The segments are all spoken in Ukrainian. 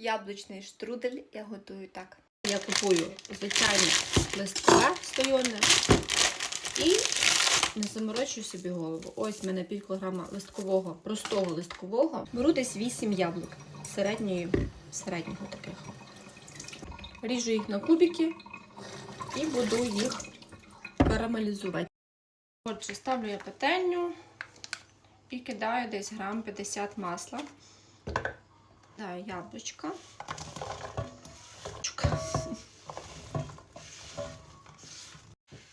Яблучний штрудель я готую так. Я купую звичайне листкове стойоне і не заморочую собі голову. Ось в мене пів кілограма листкового, простого листкового. Беру десь 8 яблук середньої, середнього таких. Ріжу їх на кубики і буду їх карамелізувати. Отже, ставлю я петельню і кидаю десь грам 50 масла. Даю яблучка.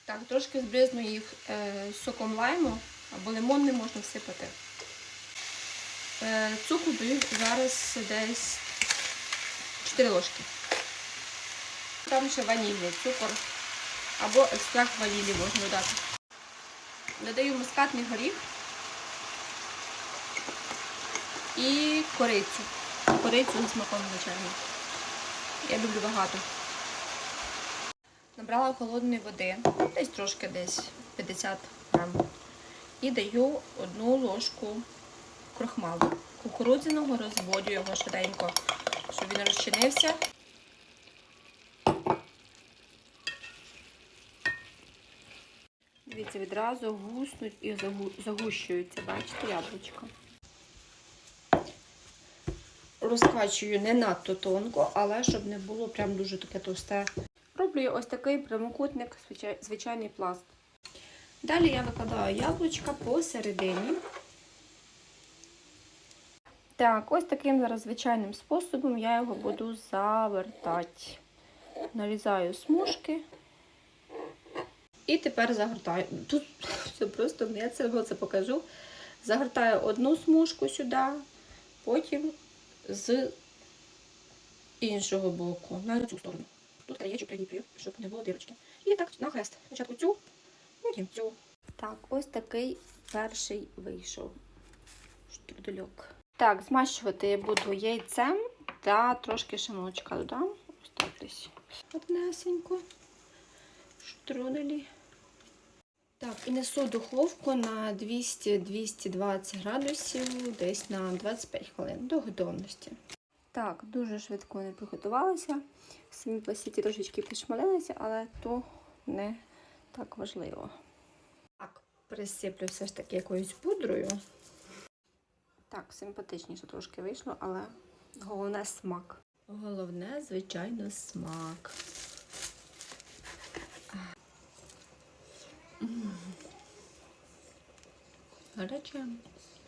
Так, трошки збризну їх е, соком лайму або лимонним можна всипати. Е, цукру даю зараз десь 4 ложки. Там ще ванільний цукор або екстракт ванілі можна додати. Додаю мускатний горіх і корицю. Корицю з смаком, звичайно. Я люблю багато. Набрала холодної води, десь трошки десь 50 грам. І даю одну ложку крохмалу. Кукурудзяного розводю його швиденько, щоб він розчинився. Дивіться, відразу гуснуть і загущуються, бачите, яблучко. Розкачую не надто тонко, але щоб не було прям дуже таке товсте. Роблю ось такий прямокутник, звичайний пласт. Далі я викладаю яблучка посередині. Так, ось таким зараз звичайним способом я його буду завертати. Нарізаю смужки. І тепер загортаю. Тут все просто, я це, це покажу. Загортаю одну смужку сюди, потім з іншого боку, на цю сторону. Тут краєчок приліплюю, щоб не було дирочки. І так на хрест. Спочатку цю, потім цю. Так, ось такий перший вийшов штрудельок. Так, змащувати я буду яйцем та трошки молочка додам. Ось так десь. Однесенько. Штруделі. Так, і несу духовку на 200-220 градусів, десь на 25 хвилин до готовності. Так, дуже швидко вони приготувалися. Самі пластівці трошечки підшмалилися, але то не так важливо. Так, присиплю все ж таки якоюсь пудрою. Так, симпатичніше трошки вийшло, але головне смак. Головне, звичайно, смак. not a chance.